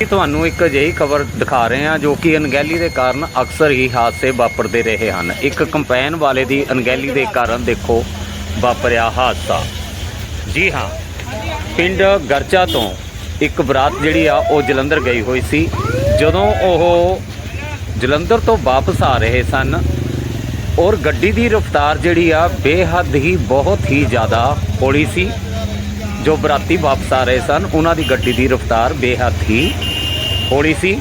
ਇਹ ਤੁਹਾਨੂੰ ਇੱਕ ਅਜਿਹੀ ਖਬਰ ਦਿਖਾ ਰਹੇ ਹਾਂ ਜੋ ਕਿ ਅਣਗਹਿਲੀ ਦੇ ਕਾਰਨ ਅਕਸਰ ਹੀ ਹਾਦਸੇ ਵਾਪਰਦੇ ਰਹੇ ਹਨ। ਇੱਕ ਕੰਪੈਨ ਵਾਲੇ ਦੀ ਅਣਗਹਿਲੀ ਦੇ ਕਾਰਨ ਦੇਖੋ, ਵਾਪਰਿਆ ਹਾਦਸਾ। ਜੀ ਹਾਂ, ਪਿੰਡ ਗਰਚਾ ਤੋਂ ਇੱਕ ਬਰਾਤ ਜਿਹੜੀ ਆ, ਉਹ ਜਲੰਧਰ ਗਈ ਹੋਈ ਸੀ। ਜਦੋਂ ਉਹ ਜਲੰਧਰ ਤੋਂ ਵਾਪਸ ਆ ਰਹੇ ਸਨ, ਔਰ ਗੱਡੀ ਦੀ ਰਫ਼ਤਾਰ ਜਿਹੜੀ ਆ, ਬੇਹੱਦ ਹੀ ਬਹੁਤ ਹੀ ਜ਼ਿਆਦਾ ਹੌਲੀ ਸੀ। ਜੋ ਬਰਾਤੀ ਵਾਪਸ ਆ ਰਹੇ ਸਨ, ਉਹਨਾਂ ਦੀ ਗੱਡੀ ਦੀ ਰਫ਼ਤਾਰ ਬੇਹੱਦ ਹੀ ਹੌਲੀ ਸੀ।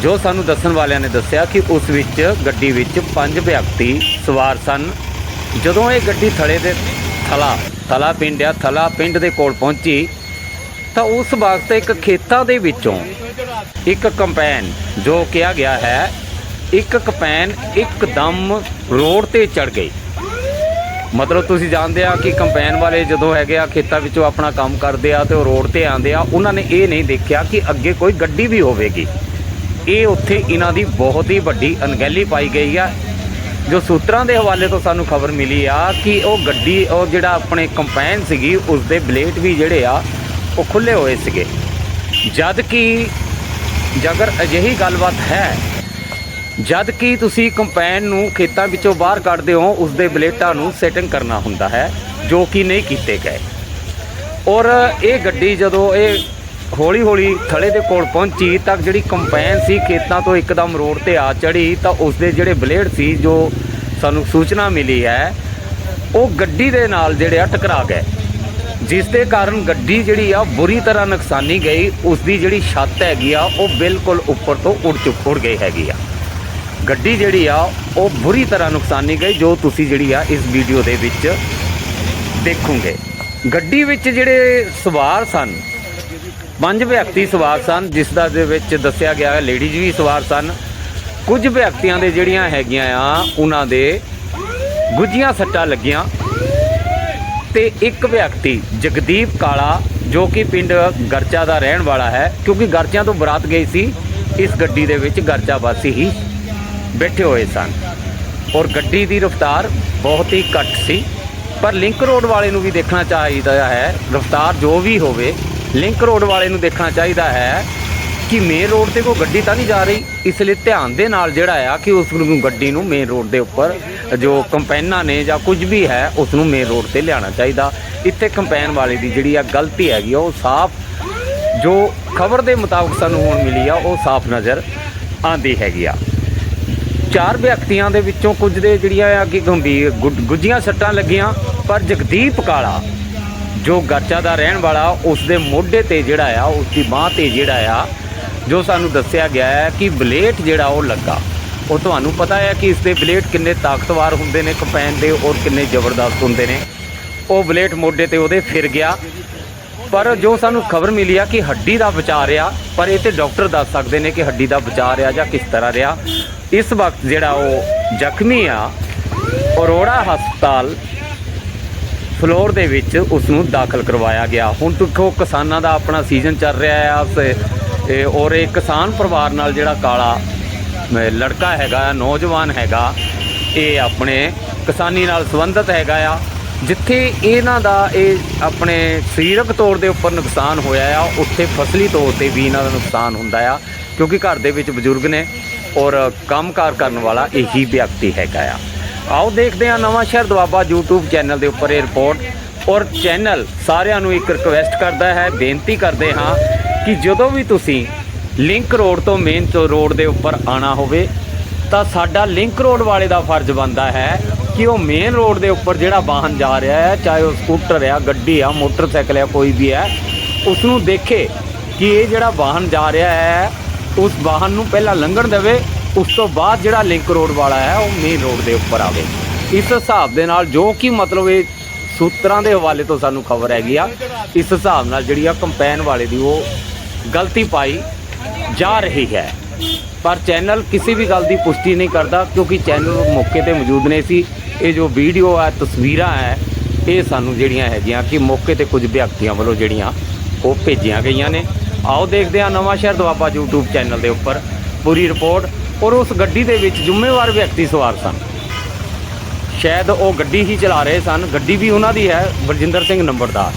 ਜੋ ਸਾਨੂੰ ਦੱਸਣ ਵਾਲਿਆਂ ਨੇ ਦੱਸਿਆ ਕਿ ਉਸ ਵਿੱਚ ਗੱਡੀ ਵਿੱਚ ਪੰਜ ਵਿਅਕਤੀ ਸਵਾਰ ਸਨ। ਜਦੋਂ ਇਹ ਗੱਡੀ ਥਲੇ ਦੇ ਥਲਾ ਥਲਾ ਪਿੰਡ ਆ, ਥਲਾ ਪਿੰਡ ਦੇ ਕੋਲ ਪਹੁੰਚੀ, ਤਾਂ ਉਸ ਵਕਤ ਇੱਕ ਖੇਤਾਂ ਦੇ ਵਿੱਚੋਂ ਇੱਕ ਕੰਪੈਨ, ਜੋ ਕਿਹਾ ਗਿਆ ਹੈ, ਇੱਕ ਕੰਪੈਨ ਇੱਕਦਮ ਰੋਡ ਤੇ ਚੜ ਗਈ। ਮਤਲਬ ਤੁਸੀਂ ਜਾਣਦੇ ਆ ਕਿ ਕੰਪੈਨ ਵਾਲੇ ਜਦੋਂ ਹੈਗੇ ਆ ਖੇਤਾਂ ਵਿੱਚੋਂ ਆਪਣਾ ਕੰਮ ਕਰਦੇ ਆ ਤੇ ਉਹ ਰੋਡ ਤੇ ਆਉਂਦੇ ਆ, ਉਹਨਾਂ ਨੇ ਇਹ ਨਹੀਂ ਦੇਖਿਆ ਕਿ ਅੱਗੇ ਕੋਈ ਗੱਡੀ ਵੀ ਹੋਵੇਗੀ। ਇਹ ਉੱਥੇ ਇਹਨਾਂ ਦੀ ਬਹੁਤ ਹੀ ਵੱਡੀ ਅਣਗਹਿਲੀ ਪਾਈ ਗਈ ਆ। ਜੋ ਸੂਤਰਾਂ ਦੇ ਹਵਾਲੇ ਤੋਂ ਸਾਨੂੰ ਖਬਰ ਮਿਲੀ ਆ ਕਿ ਉਹ ਗੱਡੀ, ਉਹ ਜਿਹੜਾ ਆਪਣੇ ਕੰਪੈਨ ਸੀਗੀ ਉਸ ਦੇ ਬਲੇਡ ਵੀ ਜਿਹੜੇ ਆ, ਉਹ ਖੁੱਲੇ ਹੋਏ ਸੀਗੇ। ਜਦ ਕਿ ਜੇਕਰ ਅਜਿਹੀ ਗੱਲਬਾਤ ਹੈ ਜਦ ਕਿ ਤੁਸੀਂ ਕੰਪੈਨ ਨੂੰ ਖੇਤਾਂ ਵਿੱਚੋਂ ਬਾਹਰ ਕੱਢਦੇ ਹੋ, ਉਸ ਦੇ ਬਲੇਟਾਂ ਨੂੰ ਸੈਟਿੰਗ ਕਰਨਾ ਹੁੰਦਾ ਹੈ, ਜੋ ਕਿ ਨਹੀਂ ਕੀਤੇ ਗਏ। ਔਰ ਇਹ ਗੱਡੀ ਜਦੋਂ ਇਹ ਹੌਲੀ ਹੌਲੀ ਥਲੇ ਦੇ ਕੋਲ ਪਹੁੰਚੀ, ਤਾਂ ਜਿਹੜੀ ਕੰਪੈਨ ਸੀ, ਖੇਤਾਂ ਤੋਂ ਇੱਕਦਮ ਰੋਡ ਤੇ ਆ ਚੜੀ ਤਾਂ ਉਸ ਦੇ ਜਿਹੜੇ ਬਲੇਡ ਸੀ, ਜੋ ਸਾਨੂੰ ਸੂਚਨਾ ਮਿਲੀ ਹੈ, ਉਹ ਗੱਡੀ ਦੇ ਨਾਲ ਜਿਹੜੇ ਆ ਟਕਰਾ ਗਏ। ਜਿਸ ਦੇ ਕਾਰਨ ਗੱਡੀ ਜਿਹੜੀ ਆ ਬੁਰੀ ਤਰ੍ਹਾਂ ਨੁਕਸਾਨੀ ਗਈ, ਉਸ ਦੀ ਜਿਹੜੀ ਛੱਤ ਹੈਗੀ ਆ, ਉਹ ਬਿਲਕੁਲ ਉੱਪਰ ਤੋਂ ਉੱਡ ਚੁੱਕ ਉੱਡ ਗਈ ਹੈਗੀ ਆ। ਗੱਡੀ ਜਿਹੜੀ ਆ, ਉਹ ਬੁਰੀ ਤਰ੍ਹਾਂ ਨੁਕਸਾਨੀ ਗਈ, ਜੋ ਤੁਸੀਂ ਜਿਹੜੀ ਆ ਇਸ ਵੀਡੀਓ ਦੇ ਵਿੱਚ ਦੇਖੋਗੇ। ਗੱਡੀ ਵਿੱਚ ਜਿਹੜੇ ਸਵਾਰ ਸਨ, ਪੰਜ ਵਿਅਕਤੀ ਸਵਾਰ ਸਨ, ਜਿਸ ਦਾ ਦੇ ਵਿੱਚ ਦੱਸਿਆ ਗਿਆ ਹੈ ਲੇਡੀਜ਼ ਵੀ ਸਵਾਰ ਸਨ। ਕੁਝ ਵਿਅਕਤੀਆਂ ਦੇ ਜਿਹੜੀਆਂ ਹੈਗੀਆਂ ਆ, ਉਹਨਾਂ ਦੇ ਗੁੱਜੀਆਂ ਸੱਟਾਂ ਲੱਗੀਆਂ। ਤੇ ਇੱਕ ਵਿਅਕਤੀ, ਜਗਦੀਪ ਕਾਲਾ, ਜੋ ਕਿ ਪਿੰਡ ਗਰਚਾ ਦਾ ਰਹਿਣ ਵਾਲਾ ਹੈ, ਕਿਉਂਕਿ ਗਰਚਿਆਂ ਤੋਂ ਬਰਾਤ ਗਈ ਸੀ, ਇਸ ਗੱਡੀ ਦੇ ਵਿੱਚ ਗਰਚਾ ਵਾਸੀ ਹੀ ਬੈਠੇ ਹੋਏ ਸਨ। ਔਰ ਗੱਡੀ ਦੀ ਰਫ਼ਤਾਰ ਬਹੁਤ ਹੀ ਘੱਟ ਸੀ। ਪਰ ਲਿੰਕ ਰੋਡ ਵਾਲੇ ਨੂੰ ਵੀ ਦੇਖਣਾ ਚਾਹੀਦਾ ਹੈ। ਰਫ਼ਤਾਰ ਜੋ ਵੀ ਹੋਵੇ ਲਿੰਕ ਰੋਡ ਵਾਲੇ ਨੂੰ ਦੇਖਣਾ ਚਾਹੀਦਾ ਹੈ ਕਿ ਮੇਨ ਰੋਡ ਤੇ ਕੋਈ ਗੱਡੀ ਤਾਂ ਨਹੀਂ ਜਾ ਰਹੀ। ਇਸ ਲਈ ਧਿਆਨ ਦੇ ਨਾਲ ਜਿਹੜਾ ਆ ਕਿ ਉਸ ਨੂੰ ਗੱਡੀ ਨੂੰ ਮੇਨ ਰੋਡ ਦੇ ਉੱਪਰ ਜੋ ਕੰਪੈਨਾਂ ਨੇ ਜਾਂ ਕੁਝ ਵੀ ਹੈ ਉਸ ਨੂੰ ਮੇਨ ਰੋਡ ਤੇ ਲਿਆਉਣਾ ਚਾਹੀਦਾ। ਇੱਥੇ ਕੰਪੈਨ ਵਾਲੇ ਦੀ ਜਿਹੜੀ ਆ ਗਲਤੀ ਹੈਗੀ ਆ, ਉਹ ਸਾਫ਼ ਜੋ ਖਬਰ ਦੇ ਮੁਤਾਬਕ ਸਾਨੂੰ ਹੁਣ ਮਿਲੀ ਆ ਉਹ ਸਾਫ਼ ਨਜ਼ਰ ਆਂਦੀ ਹੈਗੀ ਆ। ਚਾਰ ਵਿਅਕਤੀਆਂ ਦੇ ਵਿੱਚੋਂ ਕੁਝ ਦੇ ਜਿਹੜੀਆਂ ਆ ਕਿ ਗੰਭੀਰ ਗੁ- ਗੁੱਝੀਆਂ ਸੱਟਾਂ ਲੱਗੀਆਂ, ਪਰ ਜਗਦੀਪ ਕਾਲਾ, ਜੋ ਗਰਚਾ ਦਾ ਰਹਿਣ ਵਾਲਾ ਉਸ ਦੇ ਮੋਢੇ ਤੇ ਜਿਹੜਾ ਆ ਉਸ ਦੀ ਬਾਹ ਤੇ ਜਿਹੜਾ ਆ, ਜੋ ਸਾਨੂੰ ਦੱਸਿਆ ਗਿਆ ਹੈ ਕਿ ਬਲੇਟ ਜਿਹੜਾ ਉਹ ਲੱਗਾ। ਉਹ ਤੁਹਾਨੂੰ ਪਤਾ ਹੈ ਕਿ ਇਸ ਦੇ ਬਲੇਟ ਕਿੰਨੇ ਤਾਕਤਵਰ ਹੁੰਦੇ ਨੇ, ਕੰਪੈਨ ਦੇ, ਔਰ ਕਿੰਨੇ ਜ਼ਬਰਦਸਤ ਹੁੰਦੇ ਨੇ। ਉਹ ਬਲੇਟ ਮੋਢੇ ਤੇ ਉਹਦੇ ਫਿਰ ਗਿਆ। ਪਰ ਜੋ ਸਾਨੂੰ ਖਬਰ ਮਿਲੀ ਆ ਕਿ ਹੱਡੀ ਦਾ ਬਚਾ ਰਿਹਾ, ਪਰ ਇਹ ਤੇ ਡਾਕਟਰ ਦੱਸ ਸਕਦੇ ਨੇ ਕਿ ਹੱਡੀ ਦਾ ਬਚਾ ਰਿਹਾ ਜਾਂ ਕਿਸ ਤਰ੍ਹਾਂ ਰਿਹਾ। ਇਸ ਵਕਤ ਜਿਹੜਾ ਉਹ ਜ਼ਖਮੀ ਆ, ਅਰੋੜਾ ਹਸਪਤਾਲ ਫਲੋਰ ਦੇ ਵਿੱਚ ਉਸ ਨੂੰ ਦਾਖਲ ਕਰਵਾਇਆ ਗਿਆ। ਹੁਣ ਦੇਖੋ, ਕਿਸਾਨਾਂ ਦਾ ਆਪਣਾ ਸੀਜ਼ਨ ਚੱਲ ਰਿਹਾ ਆ। ਔਰ ਇਹ ਕਿਸਾਨ ਪਰਿਵਾਰ ਨਾਲ ਜਿਹੜਾ ਕਾਲਾ ਲੜਕਾ ਹੈਗਾ, ਨੌਜਵਾਨ ਹੈਗਾ, ਇਹ ਆਪਣੇ ਕਿਸਾਨੀ ਨਾਲ ਸੰਬੰਧਿਤ ਹੈਗਾ ਆ। ਜਿੱਥੇ ਇਹਨਾਂ ਦਾ ਇਹ ਆਪਣੇ ਸਰੀਰਕ ਤੌਰ ਦੇ ਉੱਪਰ ਨੁਕਸਾਨ ਹੋਇਆ ਆ, ਉੱਥੇ ਫਸਲੀ ਤੌਰ ਤੇ ਵੀ ਇਹਨਾਂ ਦਾ ਨੁਕਸਾਨ ਹੁੰਦਾ ਆ, ਕਿਉਂਕਿ ਘਰ ਦੇ ਵਿੱਚ ਬਜ਼ੁਰਗ ਨੇ। ਔਰ ਕੰਮਕਾਰ ਕਰਨ ਵਾਲਾ ਇਹੀ ਵਿਅਕਤੀ ਹੈਗਾ ਆ। ਆਓ ਦੇਖਦੇ ਹਾਂ ਨਵਾਂ ਸ਼ਹਿਰ ਦੁਆਬਾ YouTube ਚੈਨਲ ਦੇ ਉੱਪਰ ਇਹ ਰਿਪੋਰਟ ਔਰ ਚੈਨਲ ਸਾਰਿਆਂ ਨੂੰ ਇੱਕ ਰਿਕਵੈਸਟ ਕਰਦਾ ਹੈ, ਬੇਨਤੀ ਕਰਦੇ ਹਾਂ ਕਿ ਜਦੋਂ ਵੀ ਤੁਸੀਂ ਲਿੰਕ ਰੋਡ ਤੋਂ ਮੇਨ ਰੋਡ ਦੇ ਉੱਪਰ ਆਣਾ ਹੋਵੇ, ਤਾਂ ਸਾਡਾ ਲਿੰਕ ਰੋਡ ਵਾਲੇ ਦਾ ਫਰਜ਼ ਬਣਦਾ ਹੈ ਕਿ ਉਹ ਮੇਨ ਰੋਡ ਦੇ ਉੱਪਰ ਜਿਹੜਾ ਵਾਹਨ ਜਾ ਰਿਹਾ ਹੈ, ਚਾਹੇ ਉਹ ਸਕੂਟਰ ਆ, ਗੱਡੀ ਆ, ਮੋਟਰਸਾਈਕਲ ਆ, ਕੋਈ ਵੀ ਹੈ ਉਸ ਨੂੰ ਦੇਖੇ ਕਿ ਇਹ ਜਿਹੜਾ ਵਾਹਨ ਜਾ ਰਿਹਾ ਹੈ ਉਸ ਵਾਹਨ ਨੂੰ ਪਹਿਲਾਂ ਲੰਘਣ ਦੇਵੇ, ਉਸ ਤੋਂ ਬਾਅਦ ਜਿਹੜਾ ਲਿੰਕ ਰੋਡ ਵਾਲਾ ਹੈ, ਉਹ ਮੇਨ ਰੋਡ ਦੇ ਉੱਪਰ ਆਵੇ। ਇਸ ਹਿਸਾਬ ਦੇ ਨਾਲ ਜੋ ਕਿ ਮਤਲਬ ਇਹ ਸੂਤਰਾਂ ਦੇ ਹਵਾਲੇ ਤੋਂ ਸਾਨੂੰ ਖਬਰ ਹੈਗੀ ਆ, ਇਸ ਹਿਸਾਬ ਨਾਲ ਜਿਹੜੀ ਆ ਕੰਪੈਨ ਵਾਲੇ ਦੀ ਉਹ ਗਲਤੀ ਪਾਈ ਜਾ ਰਹੀ ਹੈ। ਪਰ ਚੈਨਲ ਕਿਸੇ ਵੀ ਗੱਲ ਦੀ ਪੁਸ਼ਟੀ ਨਹੀਂ ਕਰਦਾ, ਕਿਉਂਕਿ ਚੈਨਲ ਮੌਕੇ ਤੇ ਮੌਜੂਦ ਨਹੀਂ ਸੀ। ਇਹ ਜੋ ਵੀਡੀਓ ਹੈ, ਤਸਵੀਰਾਂ ਹੈ, ਇਹ ਸਾਨੂੰ ਜਿਹੜੀਆਂ ਹੈਗੀਆਂ ਕਿ ਮੌਕੇ ਤੇ ਕੁਝ ਵਿਅਕਤੀਆਂ ਵੱਲੋਂ ਜਿਹੜੀਆਂ ਉਹ ਭੇਜੀਆਂ ਗਈਆਂ ਨੇ। ਆਓ ਦੇਖਦੇ ਹਾਂ ਨਵਾਂ ਸ਼ਹਿਰ ਦੁਆਬਾ YouTube ਚੈਨਲ ਦੇ ਉੱਪਰ। ਪੂਰੀ ਰਿਪੋਰਟ ਔਰ ਉਸ ਗੱਡੀ ਦੇ ਵਿੱਚ ਜ਼ਿੰਮੇਵਾਰ ਵਿਅਕਤੀ ਸਵਾਰ ਸਨ। ਸ਼ਾਇਦ ਉਹ ਗੱਡੀ ਹੀ ਚਲਾ ਰਹੇ ਸਨ, ਗੱਡੀ ਵੀ ਉਹਨਾਂ ਦੀ ਹੈ, ਬਲਜਿੰਦਰ ਸਿੰਘ ਨੰਬਰਦਾਰ।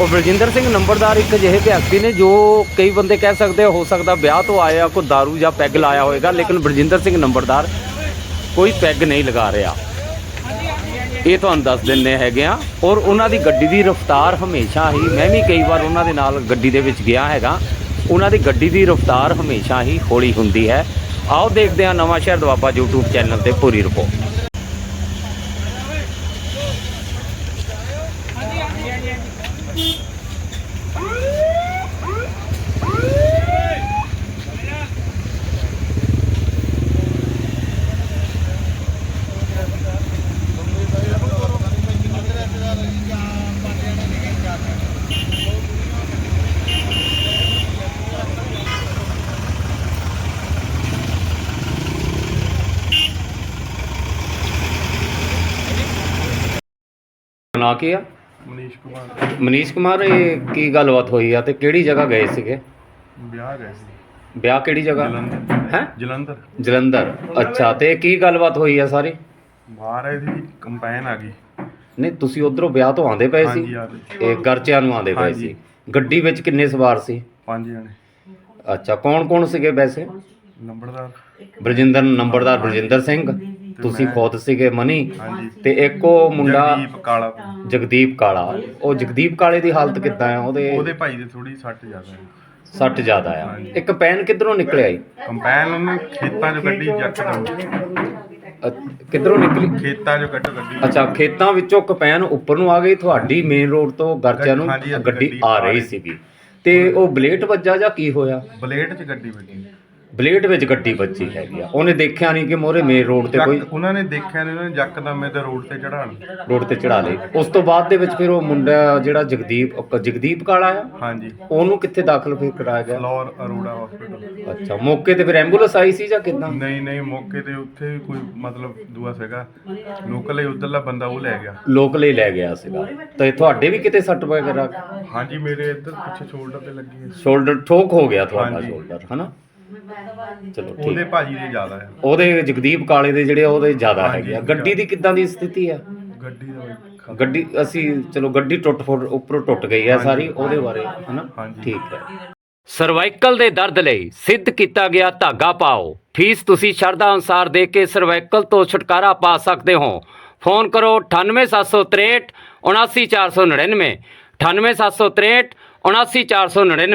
ਉਹ ਬਲਜਿੰਦਰ ਸਿੰਘ ਨੰਬਰਦਾਰ ਇੱਕ ਅਜਿਹੇ ਵਿਅਕਤੀ ਨੇ ਜੋ ਕਈ ਬੰਦੇ ਕਹਿ ਸਕਦੇ ਹੋ ਸਕਦਾ ਵਿਆਹ ਤੋਂ ਆਇਆ, ਕੋਈ दारू ਜਾਂ ਪੈਗ ਲਾਇਆ ਹੋਵੇਗਾ ਲੇਕਿਨ ਬਲਜਿੰਦਰ ਸਿੰਘ ਨੰਬਰਦਾਰ ਕੋਈ ਪੈਗ ਨਹੀਂ ਲਗਾ ਰਿਹਾ। ਇਹ ਤੁਹਾਨੂੰ ਦੱਸ ਦਿੰਨੇ ਹੈਗੇ ਆ। ਔਰ ਉਹਨਾਂ ਦੀ ਗੱਡੀ ਦੀ ਰਫ਼ਤਾਰ ਹਮੇਸ਼ਾ ਹੀ, ਮੈਂ ਵੀ ਕਈ ਵਾਰ ਉਹਨਾਂ ਦੇ ਨਾਲ ਗੱਡੀ ਦੇ ਵਿੱਚ ਗਿਆ ਹੈਗਾ। ਉਹਨਾਂ ਦੀ ਗੱਡੀ ਦੀ ਰਫ਼ਤਾਰ ਹਮੇਸ਼ਾ ਹੀ ਹੌਲੀ ਹੁੰਦੀ ਹੈ। ਆਓ ਦੇਖਦੇ ਹਾਂ ਨਵਾਂ ਸ਼ਹਿਰ ਦਵਾਬਾ YouTube ਚੈਨਲ ਤੇ ਪੂਰੀ ਰਿਪੋਰਟ ਨਾ ਕੀ ਆ? ਮਨੀਸ਼ ਕੁਮਾਰ। ਮਨੀਸ਼ ਕੁਮਾਰ ਇਹ ਕੀ ਗੱਲਬਾਤ ਹੋਈ ਆ ਤੇ ਕਿਹੜੀ ਜਗ੍ਹਾ ਗਏ ਸੀਗੇ? ਵਿਆਹ ਗਏ ਸੀ। ਵਿਆਹ ਕਿਹੜੀ ਜਗ੍ਹਾ? ਜਲੰਧਰ। ਹੈ? ਜਲੰਧਰ। ਜਲੰਧਰ। ਅੱਛਾ ਤੇ ਕੀ ਗੱਲਬਾਤ ਹੋਈ ਆ ਸਾਰੀ? ਬਾਹਰ ਇਹਦੀ ਕੰਪੈਨ ਆ ਗਈ। ਨਹੀਂ ਤੁਸੀਂ ਉਧਰੋਂ ਵਿਆਹ ਤੋਂ ਆਉਂਦੇ ਪਏ ਹਾਂਜੀ ਸੀ ਆ ਗਈ ਇਹ ਗਰਚਿਆਂ ਨੂੰ ਆਉਂਦੇ ਪਏ ਹਾਂਜੀ। ਸੀ ਗੱਡੀ ਵਿੱਚ ਕਿੰਨੇ ਸਵਾਰ ਸੀ? ਪੰਜ ਜਣੇ। ਅੱਛਾ ਕੌਣ ਕੌਣ ਸੀਗੇ ਵੈਸੇ? ਨੰਬਰਦਾਰ। ਬਰਜਿੰਦਰ ਨੰਬਰਦਾਰ ਬਰਜਿੰਦਰ ਸਿੰਘ? ਤੁਸੀਂ ਮੈਂ। ਖੁਦ ਸੀਗੇ ਮਨੀ? ਹਾਂਜੀ। ਤੇ ਇੱਕ ਉਹ ਮੁੰਡਾ ਜਗਦੀਪ ਕਾਲਾ। ਜਗਦੀਪ ਕਾਲਾ। ਉਹ ਜਗਦੀਪ ਕਾਲੇ ਦੀ ਹਾਲਤ ਕਿੱਦਾਂ ਆ? ਉਹਦੇ ਉਹਦੇ ਭਾਈ ਦੇ ਥੋੜੀ ਸੱਟ ਜ਼ਿਆਦਾ ਹੈ ਸੱਟ ਜ਼ਿਆਦਾ ਆ। ਇੱਕ ਪੈਨ ਕਿੱਧਰੋਂ ਨਿਕਲਿਆ ਈ ਕੰਪੈਨ ਉਹਨੇ ਖੇਤਾਂ 'ਚੋਂ ਕੱਢੀ ਯਕਦਮ ਅ- ਕਿੱਧਰੋਂ ਨਿਕਲੀ? ਖੇਤਾਂ 'ਚੋਂ ਕੱਢ ਗੱਡੀ। ਅੱਛਾ ਖੇਤਾਂ ਵਿੱਚੋਂ ਕਪੈਨ ਉੱਪਰ ਨੂੰ ਆ ਗਈ। ਤੁਹਾਡੀ ਮੇਨ ਰੋਡ ਤੋਂ ਗਰਚਿਆਂ ਨੂੰ ਹਾਂਜੀ, ਗੱਡੀ ਗੱਡੀ ਆ ਰਹੀ। ਸੀਗੀ। ਤੇ ਉਹ ਬਲੇਟ ਵੱਜਾ ਜਾਂ ਕੀ ਹੋਇਆ? ਬਲੇਡ 'ਚ ਗੱਡੀ ਵੱਜੀ। ਬਲੇਡ ਵਿੱਚ ਗੱਡੀ ਵੱਜੀ ਹੈਗੀ ਆ। ਉਹਨੇ ਦੇਖਿਆ ਨਹੀਂ ਕਿ ਮੋਰੇ ਮੇਨ ਰੋਡ ਤੇ ਕੋਈ ਜੱਕ ਉਹਨਾਂ ਨੇ ਦੇਖਿਆ ਨਹੀਂ ਉਹਨਾਂ ਨੇ ਯਕਦਮ ਇਹਦੇ ਰੋਡ ਤੇ ਚੜਾਣ ਰੋਡ ਤੇ ਚੜਾ ਲਈ ਉਸ ਤੋਂ ਬਾਅਦ ਦੇ ਵਿੱਚ ਫਿਰ ਉਹ ਮੁੰਡਾ ਜਿਹੜਾ ਜਗਦੀਪ ਜਗਦੀਪ ਕਾਲਾ ਆ ਹਾਂਜੀ। ਉਹਨੂੰ ਕਿੱਥੇ ਦਾਖਲ ਫਿਰ ਕਰਾਇਆ ਗਿਆ? ਫਲੋਰ ਅਰੋੜਾ ਹਸਪੀਟਲ ਅੱਛਾ ਮੌਕੇ ਤੇ ਫਿਰ ਐਂਬੂਲੈਂਸ ਆਈ ਸੀ ਜਾਂ ਕਿੱਦਾਂ? ਨਹੀਂ ਨਹੀਂ ਮੌਕੇ ਤੇ ਉੱਥੇ ਕੋਈ ਮਤਲਬ ਦੂਆ ਸੀਗਾ। ਲੋਕਲ ਹੀ ਉਧਰਲਾ ਬੰਦਾ ਉਹ ਲੈ ਗਿਆ। ਲੋਕਲ ਹੀ ਲੈ ਗਿਆ ਸੀਗਾ। ਤੇ ਤੁਹਾਡੇ ਵੀ ਕਿਤੇ ਸੱਟ ਵਗੈਰਾ? ਹਾਂਜੀ ਮੇਰੇ ਇੱਧਰ ਪਿੱਛੇ ਸ਼ੋਲਡਰ ਤੇ ਲੱਗੀ ਹੈ ਸ਼ੋਲਡਰ ਠੋਕ ਹੋ ਗਿਆ ਤੁਹਾਡਾ ਹਾਂਜੀ। ਸ਼ੋਲਡਰ ਹਨਾ? ਚਲੋ ਠੀਕ। ਉਹਦੇ ਭਾਜੀ ਦੇ ਜ਼ਿਆਦਾ ਹੈ। ਉਹਦੇ ਜਗਦੀਪ ਕਾਲੇ ਦੇ ਜਿਹੜੇ ਉਹਦੇ ਜ਼ਿਆਦਾ ਹੈਗੇ ਆ। ਗੱਡੀ ਦੀ ਕਿੱਦਾਂ ਦੀ ਸਥਿਤੀ ਆ? ਗੱਡੀ ਦਾ ਬਈ ਗੱਡੀ ਅਸੀਂ ਚਲੋ ਗੱਡੀ ਟੁੱਟ ਫੁੱਟ ਉੱਪਰੋਂ ਟੁੱਟ ਗਈ ਆ। ਸਾਰੀ ਉਹਦੇ ਬਾਰੇ ਹਨਾ? ਹਾਂਜੀ। ਠੀਕ ਹੈ। ਸਰਵਾਈਕਲ ਦੇ ਦਰਦ ਲਈ ਸਿੱਧ ਕੀਤਾ ਗਿਆ ਧਾਗਾ ਪਾਓ। ਫੀਸ ਤੁਸੀਂ ਸ਼ਰਧਾ ਅਨੁਸਾਰ ਦੇ ਕੇ ਸਰਵਾਈਕਲ ਤੋਂ ਛੁਟਕਾਰਾ ਪਾ ਸਕਦੇ ਹੋ। ਫੋਨ ਕਰੋ 98763 79499 98763 79499